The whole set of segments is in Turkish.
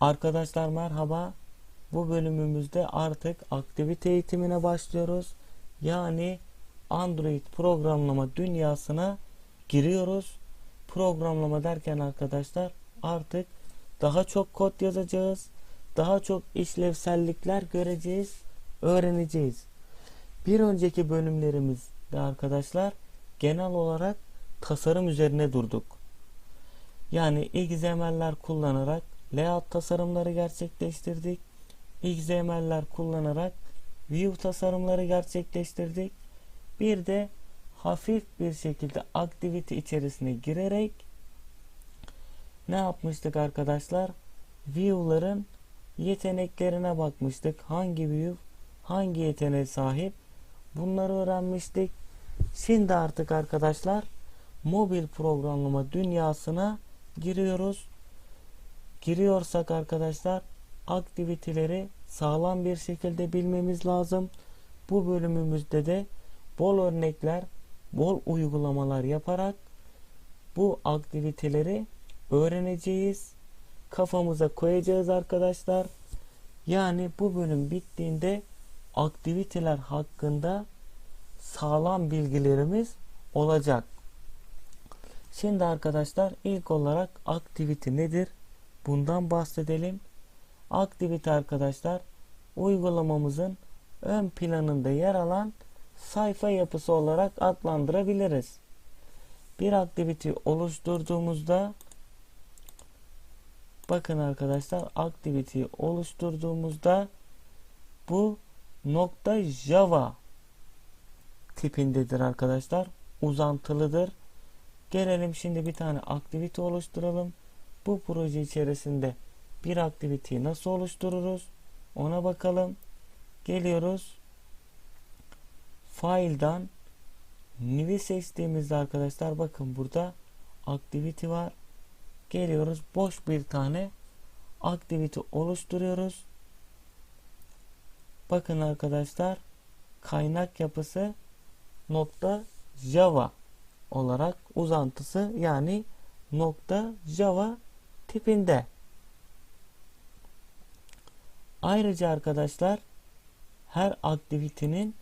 Arkadaşlar merhaba. Bu bölümümüzde artık aktivite eğitimine başlıyoruz. Yani Android programlama dünyasına giriyoruz. Programlama derken arkadaşlar artık daha çok kod yazacağız. Daha çok işlevsellikler göreceğiz, öğreneceğiz. Bir önceki bölümlerimizde arkadaşlar genel olarak tasarım üzerine durduk. Yani XML'ler kullanarak layout tasarımları gerçekleştirdik. XML'ler kullanarak view tasarımları gerçekleştirdik. Bir de hafif bir şekilde activity içerisine girerek ne yapmıştık arkadaşlar? View'ların yeteneklerine bakmıştık. Hangi view hangi yeteneğe sahip? Bunları öğrenmiştik. Şimdi artık arkadaşlar mobil programlama dünyasına giriyoruz. Giriyorsak arkadaşlar aktiviteleri sağlam bir şekilde bilmemiz lazım. Bu bölümümüzde de bol örnekler, bol uygulamalar yaparak bu aktiviteleri öğreneceğiz. Kafamıza koyacağız arkadaşlar. Yani bu bölüm bittiğinde aktiviteler hakkında sağlam bilgilerimiz olacak. Şimdi arkadaşlar ilk olarak aktivite nedir? Bundan bahsedelim. Aktivite arkadaşlar uygulamamızın ön planında yer alan sayfa yapısı olarak adlandırabiliriz. Bir aktivite oluşturduğumuzda bakın arkadaşlar aktiviteyi oluşturduğumuzda bu nokta java tipindedir arkadaşlar. Uzantılıdır. Gelelim şimdi bir tane aktivite oluşturalım. Bu proje içerisinde bir aktiviteyi nasıl oluştururuz? Ona bakalım. Geliyoruz. File'dan New'i seçtiğimizde arkadaşlar bakın burada aktivite var. Geliyoruz boş bir tane aktivite oluşturuyoruz. Bakın arkadaşlar kaynak yapısı nokta java olarak uzantısı yani nokta java tipinde. Ayrıca arkadaşlar her aktivitenin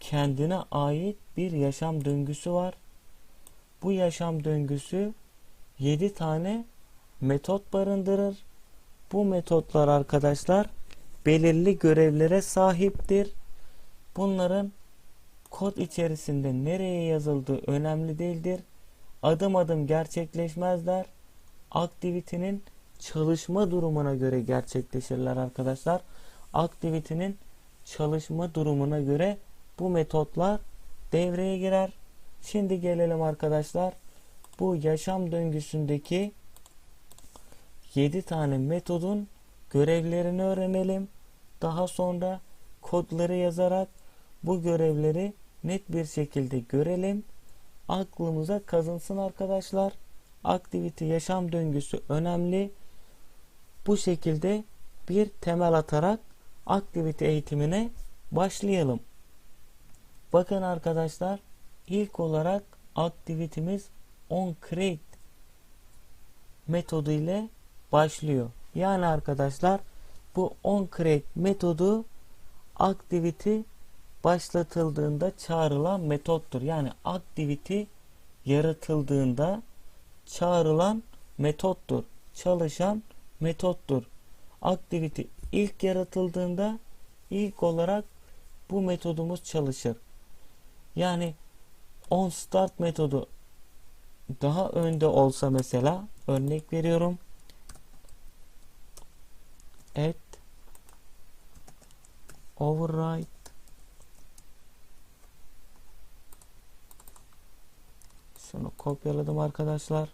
kendine ait bir yaşam döngüsü var. Bu yaşam döngüsü 7 tane metot barındırır. Bu metotlar arkadaşlar belirli görevlere sahiptir. Bunların kod içerisinde nereye yazıldığı önemli değildir. Adım adım gerçekleşmezler. Aktivitenin çalışma durumuna göre gerçekleşirler arkadaşlar. Aktivitenin çalışma durumuna göre bu metotlar devreye girer. Şimdi gelelim arkadaşlar. Bu yaşam döngüsündeki 7 tane metodun görevlerini öğrenelim. Daha sonra kodları yazarak bu görevleri net bir şekilde görelim. Aklımıza kazınsın arkadaşlar. Aktivite yaşam döngüsü önemli. Bu şekilde bir temel atarak aktivite eğitimine başlayalım. Bakın arkadaşlar ilk olarak aktivitemiz on create metodu ile başlıyor. Yani arkadaşlar bu on create metodu activity başlatıldığında çağrılan metottur. Yani activity yaratıldığında çağrılan metottur. Çalışan metottur. Activity ilk yaratıldığında ilk olarak bu metodumuz çalışır. Yani on start metodu daha önde olsa mesela örnek veriyorum. Add override Şunu kopyaladım arkadaşlar.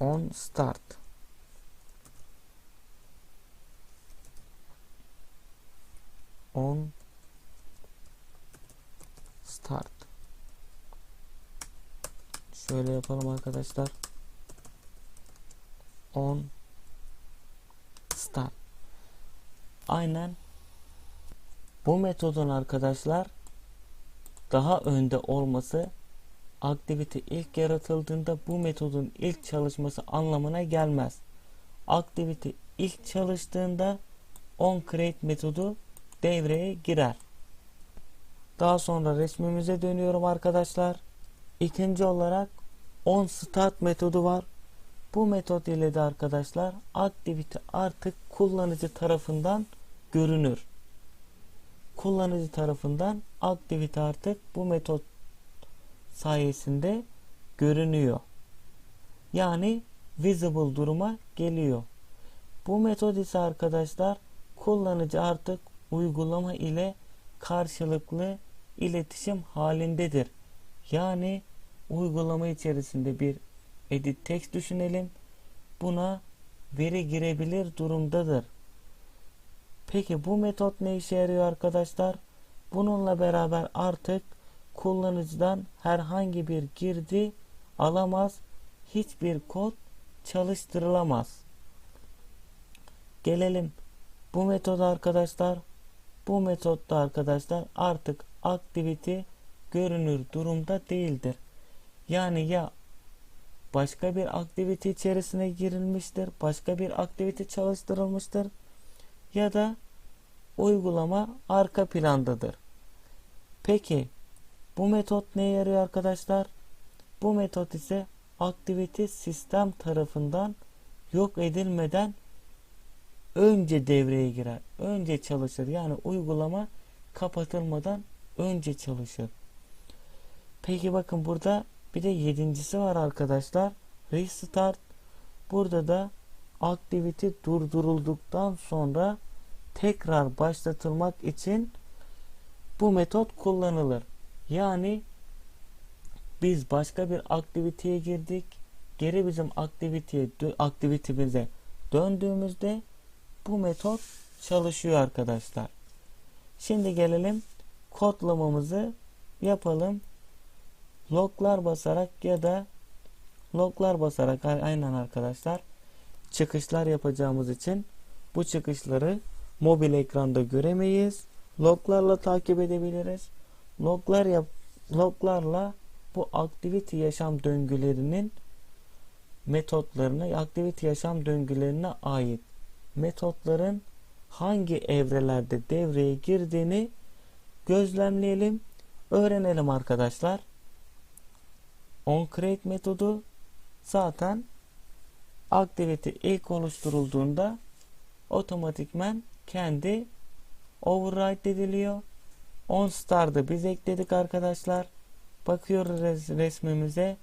On start. On start. Şöyle yapalım arkadaşlar. On start. Aynen Bu metodun arkadaşlar daha önde olması aktivite ilk yaratıldığında bu metodun ilk çalışması anlamına gelmez. Aktivite ilk çalıştığında onCreate metodu devreye girer. Daha sonra resmimize dönüyorum arkadaşlar. İkinci olarak onStart metodu var. Bu metot ile de arkadaşlar aktivite artık kullanıcı tarafından görünür. Kullanıcı tarafından aktivite artık bu metot sayesinde görünüyor. Yani visible duruma geliyor. Bu metot ise arkadaşlar kullanıcı artık uygulama ile karşılıklı iletişim halindedir. Yani uygulama içerisinde bir edit text düşünelim. Buna veri girebilir durumdadır. Peki bu metot ne işe yarıyor arkadaşlar? Bununla beraber artık kullanıcıdan herhangi bir girdi alamaz, hiçbir kod çalıştırılamaz. Gelelim bu metoda arkadaşlar. Bu metotta arkadaşlar artık activity görünür durumda değildir. Yani ya başka bir aktivite içerisine girilmiştir, başka bir aktivite çalıştırılmıştır ya da uygulama arka plandadır. Peki bu metot neye yarıyor arkadaşlar? Bu metot ise aktivite sistem tarafından yok edilmeden önce devreye girer. Önce çalışır. Yani uygulama kapatılmadan önce çalışır. Peki bakın burada bir de yedincisi var arkadaşlar. Restart. Burada da aktivite durdurulduktan sonra tekrar başlatılmak için bu metot kullanılır. Yani biz başka bir aktiviteye girdik. Geri bizim aktiviteye aktivitemize döndüğümüzde bu metot çalışıyor arkadaşlar. Şimdi gelelim kodlamamızı yapalım. Loglar basarak ya da loglar basarak aynen arkadaşlar çıkışlar yapacağımız için bu çıkışları mobil ekranda göremeyiz. Loglarla takip edebiliriz. Loglar yap loglarla bu aktivite yaşam döngülerinin metotlarına, aktivite yaşam döngülerine ait metotların hangi evrelerde devreye girdiğini gözlemleyelim, öğrenelim arkadaşlar. OnCreate metodu zaten aktivite ilk oluşturulduğunda otomatikmen kendi override ediliyor. OnStar'da biz ekledik arkadaşlar. Bakıyoruz res resmimize.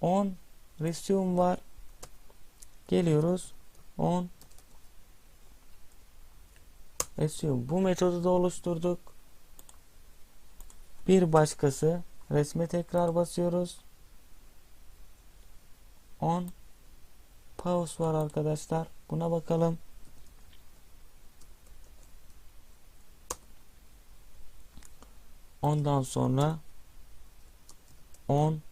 On resume var. Geliyoruz. On resume. Bu metodu da oluşturduk. Bir başkası resme tekrar basıyoruz. On pause var arkadaşlar. Buna bakalım. Ondan sonra on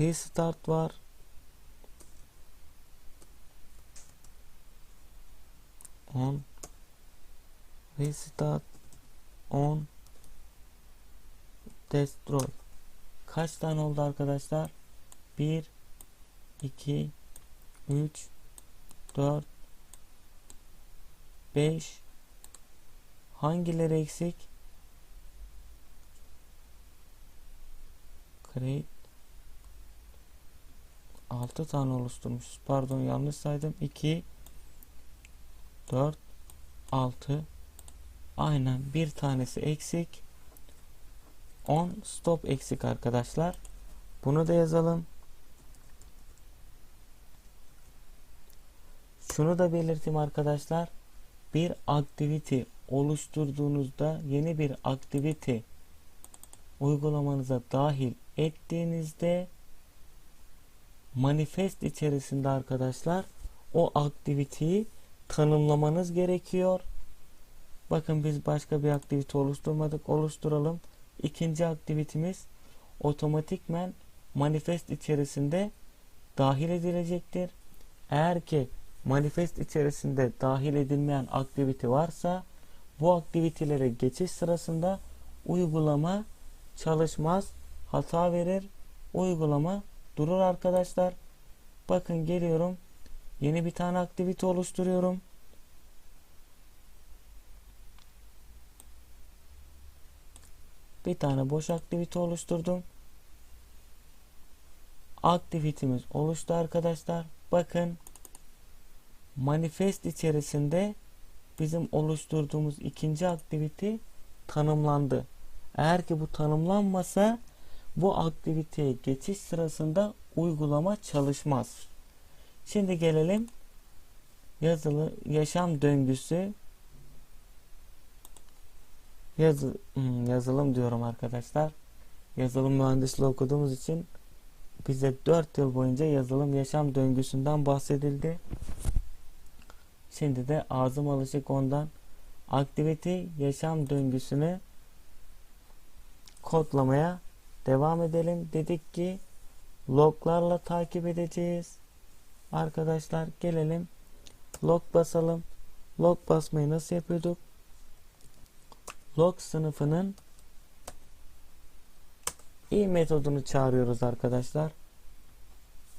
restart var. On restart on destroy. Kaç tane oldu arkadaşlar? 1 2 3 4 5 Hangileri eksik? create 6 tane oluşturmuşuz. Pardon yanlış saydım. 2 4 6 aynen bir tanesi eksik 10 stop eksik arkadaşlar. Bunu da yazalım. Şunu da belirteyim arkadaşlar. Bir activity oluşturduğunuzda yeni bir activity uygulamanıza dahil ettiğinizde manifest içerisinde arkadaşlar o aktiviteyi tanımlamanız gerekiyor. Bakın biz başka bir aktivite oluşturmadık. Oluşturalım. İkinci aktivitemiz otomatikmen manifest içerisinde dahil edilecektir. Eğer ki manifest içerisinde dahil edilmeyen aktivite varsa Bu aktivitelere geçiş sırasında uygulama çalışmaz, hata verir, uygulama durur arkadaşlar. Bakın geliyorum. Yeni bir tane aktivite oluşturuyorum. Bir tane boş aktivite oluşturdum. Aktivitemiz oluştu arkadaşlar. Bakın manifest içerisinde bizim oluşturduğumuz ikinci aktivite tanımlandı. Eğer ki bu tanımlanmasa bu aktiviteye geçiş sırasında uygulama çalışmaz. Şimdi gelelim yazılı yaşam döngüsü yazı, hmm, yazılım diyorum arkadaşlar. Yazılım mühendisliği okuduğumuz için bize 4 yıl boyunca yazılım yaşam döngüsünden bahsedildi. Şimdi de ağzım alışık ondan aktivite yaşam döngüsünü kodlamaya devam edelim. Dedik ki loglarla takip edeceğiz. Arkadaşlar gelelim. Log basalım. Log basmayı nasıl yapıyorduk? Log sınıfının i metodunu çağırıyoruz arkadaşlar.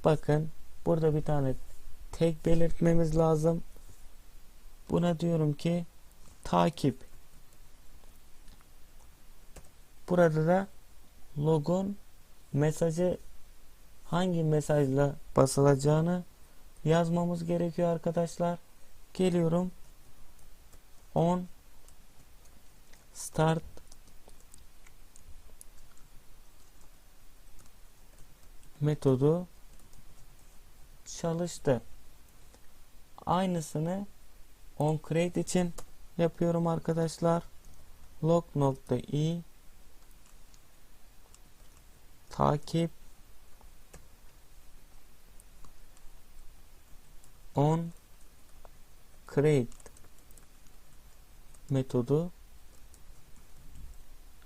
Bakın burada bir tane tek belirtmemiz lazım. Buna diyorum ki takip. Burada da logon mesajı hangi mesajla basılacağını yazmamız gerekiyor arkadaşlar. Geliyorum. On start metodu çalıştı. Aynısını on create için yapıyorum arkadaşlar. log nokta i takip on create metodu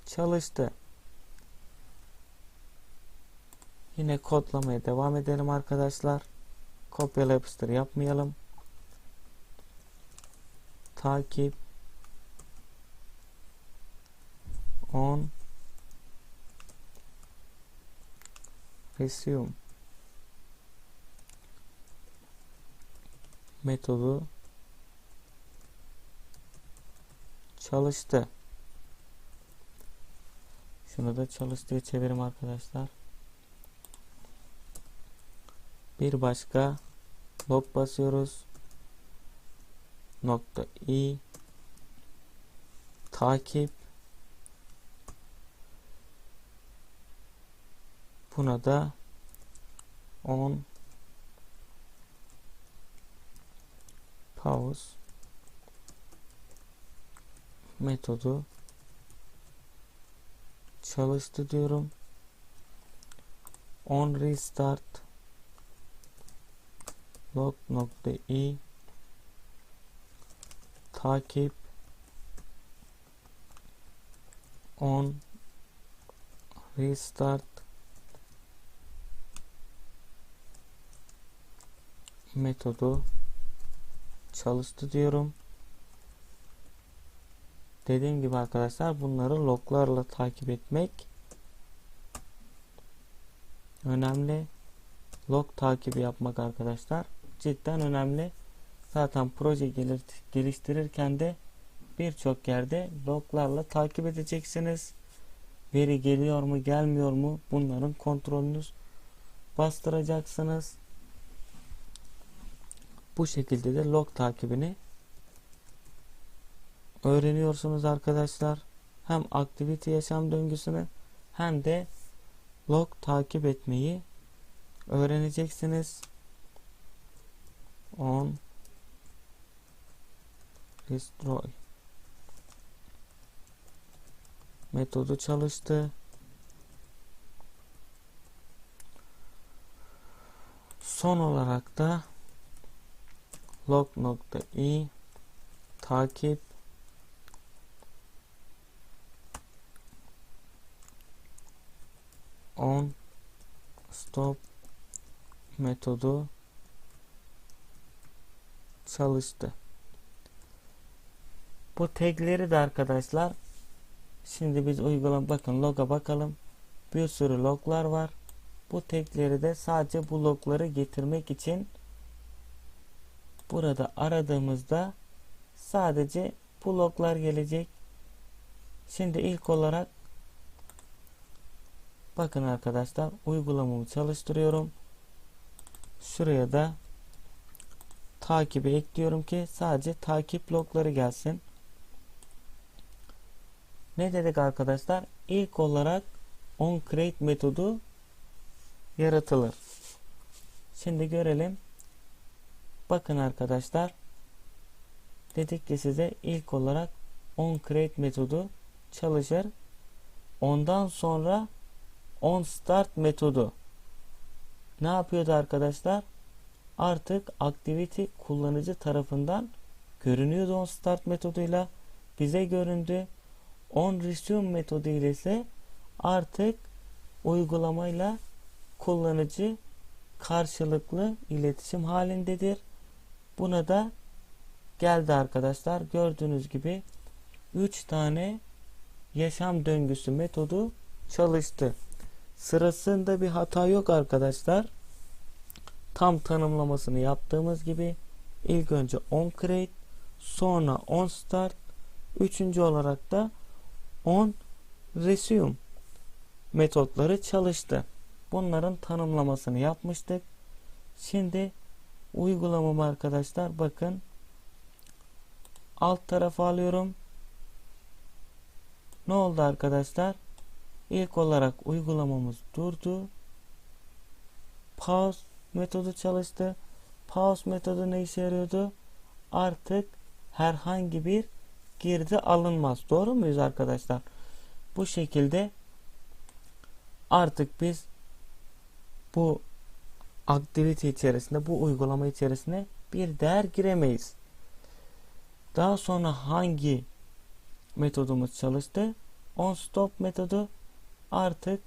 çalıştı. Yine kodlamaya devam edelim arkadaşlar. Kopyala yapıştır yapmayalım. Takip on resume metodu çalıştı. Şunu da çalıştığı çevirim arkadaşlar. Bir başka log basıyoruz. Nokta i takip buna da on pause metodu çalıştı diyorum. On restart log nokta i takip on restart metodu çalıştı diyorum. Dediğim gibi arkadaşlar bunları loglarla takip etmek önemli. Log takibi yapmak arkadaşlar cidden önemli. Zaten proje gelir, geliştirirken de birçok yerde loglarla takip edeceksiniz. Veri geliyor mu gelmiyor mu bunların kontrolünüz bastıracaksınız. Bu şekilde de log takibini öğreniyorsunuz arkadaşlar. Hem aktivite yaşam döngüsünü hem de log takip etmeyi öğreneceksiniz. On destroy metodu çalıştı. Son olarak da log nokta i takip on stop metodu çalıştı. Bu tagleri de arkadaşlar şimdi biz uygulama bakın loga bakalım. Bir sürü loglar var. Bu tagleri de sadece bu logları getirmek için burada aradığımızda sadece bu loglar gelecek. Şimdi ilk olarak bakın arkadaşlar uygulamamı çalıştırıyorum. Şuraya da takibi ekliyorum ki sadece takip logları gelsin. Ne dedik arkadaşlar? İlk olarak onCreate metodu yaratılır. Şimdi görelim. Bakın arkadaşlar. Dedik ki size ilk olarak onCreate metodu çalışır. Ondan sonra onStart metodu ne yapıyordu arkadaşlar? Artık activity kullanıcı tarafından görünüyordu onStart metoduyla. Bize göründü. OnResume metodu ile ise artık uygulamayla kullanıcı karşılıklı iletişim halindedir. Buna da geldi arkadaşlar. Gördüğünüz gibi 3 tane yaşam döngüsü metodu çalıştı. Sırasında bir hata yok arkadaşlar. Tam tanımlamasını yaptığımız gibi ilk önce on create sonra on start üçüncü olarak da on resume metotları çalıştı. Bunların tanımlamasını yapmıştık. Şimdi uygulamam arkadaşlar bakın alt tarafa alıyorum. Ne oldu arkadaşlar? İlk olarak uygulamamız durdu. Pause metodu çalıştı. Pause metodu ne işe yarıyordu? Artık herhangi bir girdi alınmaz. Doğru muyuz arkadaşlar? Bu şekilde artık biz bu activity içerisinde bu uygulama içerisine bir değer giremeyiz. Daha sonra hangi metodumuz çalıştı? On stop metodu artık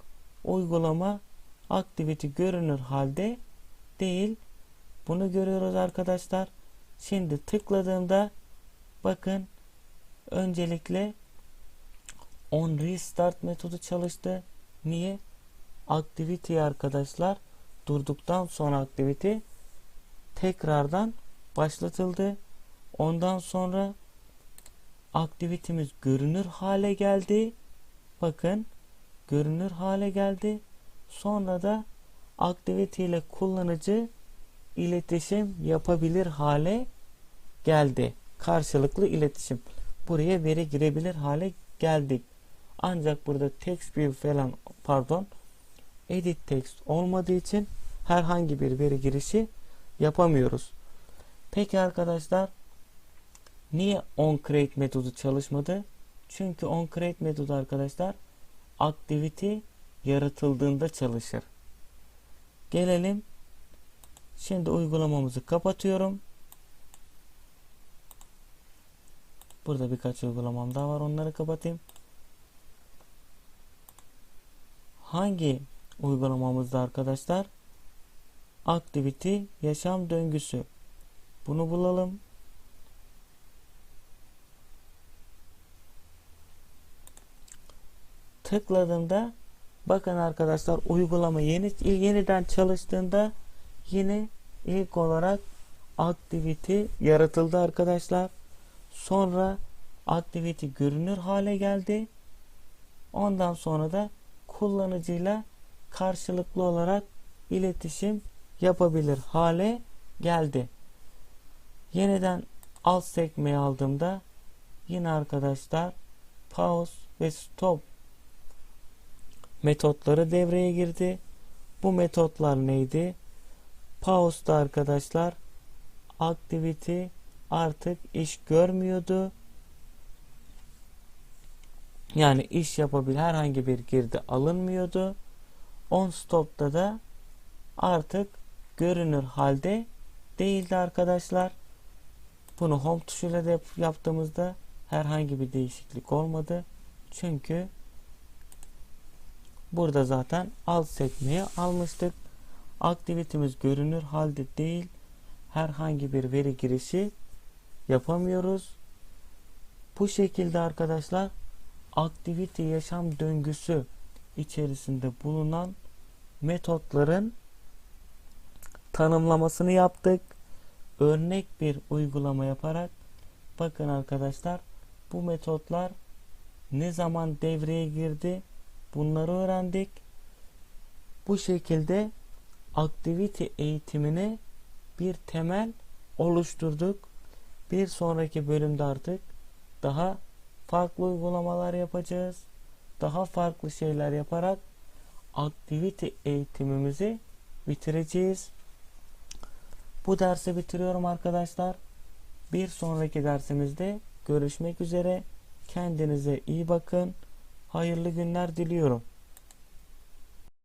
uygulama activity görünür halde değil. Bunu görüyoruz arkadaşlar. Şimdi tıkladığımda bakın öncelikle on restart metodu çalıştı. Niye? Activity arkadaşlar durduktan sonra activity tekrardan başlatıldı. Ondan sonra aktivitemiz görünür hale geldi. Bakın görünür hale geldi. Sonra da aktivite ile kullanıcı iletişim yapabilir hale geldi. Karşılıklı iletişim. Buraya veri girebilir hale geldik. Ancak burada text view falan pardon edit text olmadığı için herhangi bir veri girişi yapamıyoruz. Peki arkadaşlar niye onCreate metodu çalışmadı? Çünkü onCreate metodu arkadaşlar activity yaratıldığında çalışır. Gelelim. Şimdi uygulamamızı kapatıyorum. Burada birkaç uygulamam daha var. Onları kapatayım. Hangi uygulamamızda arkadaşlar? Activity yaşam döngüsü. Bunu bulalım. tıkladığımda bakın arkadaşlar uygulama yeni yeniden çalıştığında yine ilk olarak activity yaratıldı arkadaşlar. Sonra activity görünür hale geldi. Ondan sonra da kullanıcıyla karşılıklı olarak iletişim yapabilir hale geldi. Yeniden alt sekmeyi aldığımda yine arkadaşlar pause ve stop metotları devreye girdi. Bu metotlar neydi? Pause'da arkadaşlar activity artık iş görmüyordu. Yani iş yapabilir herhangi bir girdi alınmıyordu. On stop'ta da artık görünür halde değildi arkadaşlar. Bunu home tuşuyla da yaptığımızda herhangi bir değişiklik olmadı. Çünkü Burada zaten alt sekmeye almıştık. Aktivitemiz görünür halde değil. Herhangi bir veri girişi yapamıyoruz. Bu şekilde arkadaşlar aktivite yaşam döngüsü içerisinde bulunan metotların tanımlamasını yaptık. Örnek bir uygulama yaparak bakın arkadaşlar bu metotlar ne zaman devreye girdi bunları öğrendik. Bu şekilde aktivite eğitimine bir temel oluşturduk. Bir sonraki bölümde artık daha farklı uygulamalar yapacağız. Daha farklı şeyler yaparak aktivite eğitimimizi bitireceğiz. Bu dersi bitiriyorum arkadaşlar. Bir sonraki dersimizde görüşmek üzere. Kendinize iyi bakın. Hayırlı günler diliyorum.